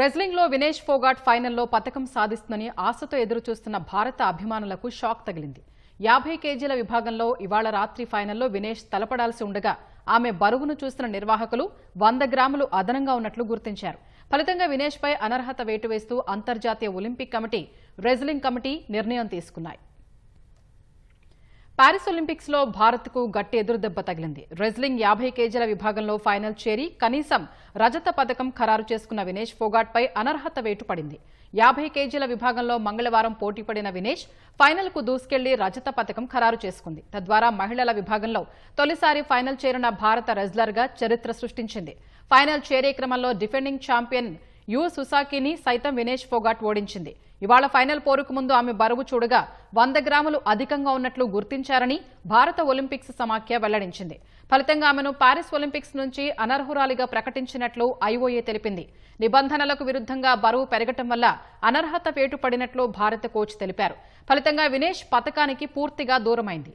రెజ్లింగ్లో వినేష్ ఫోగాట్ ఫైనల్లో పతకం సాధిస్తుందని ఆశతో ఎదురుచూస్తున్న భారత అభిమానులకు షాక్ తగిలింది. యాభై కేజీల విభాగంలో ఇవాళ రాత్రి ఫైనల్లో వినేష్ తలపడాల్సి ఉండగా ఆమె బరువును చూసిన నిర్వాహకులు వంద గ్రాములు అదనంగా ఉన్నట్లు గుర్తించారు. ఫలితంగా వినేష్పై అనర్హత వేటు వేస్తూ అంతర్జాతీయ ఒలింపిక్ కమిటీ రెజ్లింగ్ కమిటీ నిర్ణయం తీసుకున్నాయి. పారిస్ ఒలింపిక్స్లో భారత్కు గట్టి ఎదురుదెబ్బ తగిలింది. రెజ్లింగ్ యాభై కేజీల విభాగంలో ఫైనల్ చేరి కనీసం రజత పథకం ఖరారు చేసుకున్న వినేష్ ఫోగాట్పై అనర్హత వేటు పడింది. యాభై కేజీల విభాగంలో మంగళవారం పోటీ పడిన వినేష్ ఫైనల్కు దూసుకెళ్ళి రజత పథకం ఖరారు చేసుకుంది. తద్వారా మహిళల విభాగంలో తొలిసారి ఫైనల్ చేరిన భారత రెజ్లర్గా చరిత్ర సృష్టించింది. ఫైనల్ చేరే క్రమంలో డిఫెండింగ్ ఛాంపియన్ యు సుసాకిని సైతం వినేష్ ఫోగాట్ ఓడించింది. ఇవాళ ఫైనల్ పోరుకు ముందు ఆమె బరువు చూడగా వంద గ్రాములు అధికంగా ఉన్నట్లు గుర్తించారని భారత ఒలింపిక్స్ సమాఖ్య వెల్లడించింది. ఫలితంగా ఆమెను పారిస్ ఒలింపిక్స్ నుంచి అనర్హురాలిగా ప్రకటించినట్లు ఐఓఏ తెలిపింది. నిబంధనలకు విరుద్ధంగా బరువు పెరగటం వల్ల అనర్హత వేటు పడినట్లు భారత కోచ్ తెలిపారు. ఫలితంగా వినేష్ పథకానికి పూర్తిగా దూరమైంది.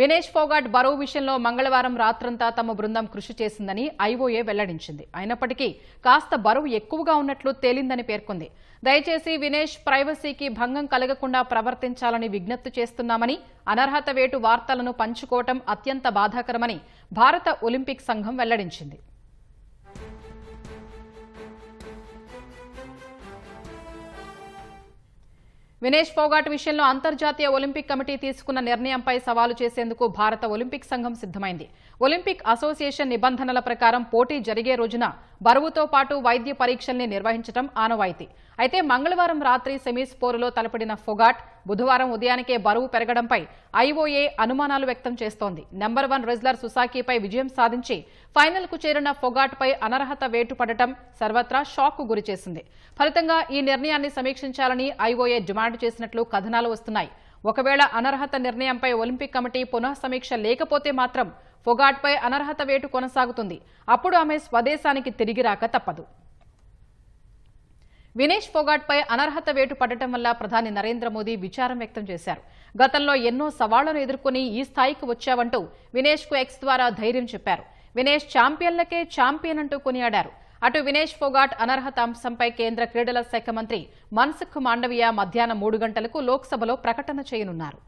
వినేష్ ఫోగాట్ బరువు విషయంలో మంగళవారం రాత్రంతా తమ బృందం కృషి చేసిందని ఐఓఏ వెల్లడించింది. అయినప్పటికీ కాస్త బరువు ఎక్కువగా ఉన్నట్లు తేలిందని పేర్కొంది. దయచేసి వినేష్ ప్రైవసీకి భంగం కలగకుండా ప్రవర్తించాలని విజ్ఞప్తి చేస్తున్నామని అనర్హత వేటు వార్తలను పంచుకోవటం అత్యంత బాధాకరమని భారత ఒలింపిక్ సంఘం వెల్లడించింది. వినేష్ ఫోగాట్ విషయంలో అంతర్జాతీయ ఒలింపిక్ కమిటీ తీసుకున్న నిర్ణయంపై సవాలు చేసేందుకు భారత ఒలింపిక్ సంఘం సిద్దమైంది ఒలింపిక్ అసోసియేషన్ నిబంధనల ప్రకారం పోటీ జరిగే రోజున బరువుతో పాటు వైద్య పరీక్షల్ని నిర్వహించడం ఆనవాయితీ. అయితే మంగళవారం రాత్రి సెమీస్ పోరులో తలపడిన ఫొగాట్ బుధవారం ఉదయానికే బరువు పెరగడంపై ఐఓఏ అనుమానాలు వ్యక్తం చేస్తోంది. నెంబర్ వన్ రెజ్లర్ సుసాకీపై విజయం సాధించి ఫైనల్కు చేరిన ఫొగాట్పై అనర్హత వేటు పడటం సర్వత్రా షాక్కు గురిచేసింది. ఫలితంగా ఈ నిర్ణయాన్ని సమీక్షించాలని ఐఓఏ డిమాండ్ చేసినట్లు కథనాలు వస్తున్నాయి. ఒకవేళ అనర్హత నిర్ణయంపై ఒలింపిక్ కమిటీ పునః సమీక్ష లేకపోతే మాత్రం ఫొగాట్పై అనర్హత వేటు కొనసాగుతుంది. అప్పుడు ఆమె స్వదేశానికి తిరిగి రాక తప్పదు. వినేష్ ఫొగాట్పై అనర్హత వేటు పడటం వల్ల ప్రధాని నరేంద్ర మోదీ విచారం వ్యక్తం చేశారు. గతంలో ఎన్నో సవాళ్ళను ఎదుర్కొని ఈ స్థాయికి వచ్చావంటూ వినేష్కు ఎక్స్ ద్వారా ధైర్యం చెప్పారు. వినేష్ ఛాంపియన్లకే ఛాంపియన్ అంటూ కొనియాడారు. అటు వినేష్ ఫోగాట్ అనర్హత అంశంపై కేంద్ర క్రీడల శాఖ మంత్రి మన్సుఖ్ మాండవీయ మధ్యాహ్నం మూడు గంటలకు లోక్సభలో ప్రకటన చేయనున్నారు.